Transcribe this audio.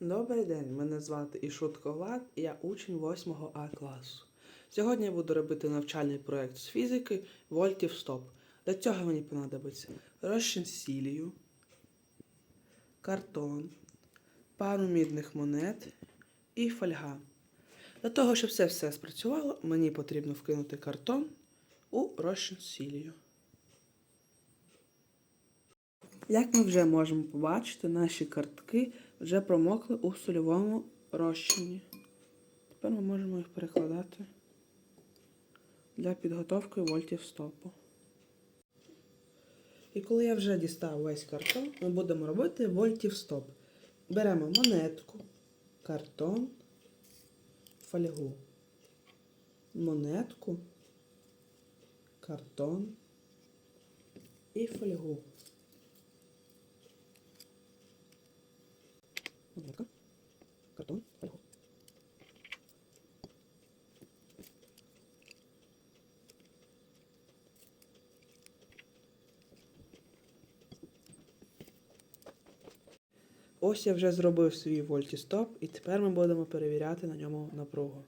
Добрий день, мене звати Ішутко Влад, і я учень 8 А класу. Сьогодні я буду робити навчальний проєкт з фізики вольтів стоп. Для цього мені понадобиться розчин сілію, картон, пару мідних монет і фольга. Для того, щоб це все спрацювало, мені потрібно вкинути картон у розчин сілію. Як ми вже можемо побачити, наші картки вже промокли у сольовому розчині. Тепер ми можемо їх перекладати для підготовки вольтів стопу. І коли я вже дістав весь картон, ми будемо робити вольтів стоп. Беремо монетку, картон, фольгу. Монетку, картон і фольгу. Монетка. Картон. Фольгу. Ось я вже зробив свій вольтістоп, і тепер ми будемо перевіряти на ньому напругу.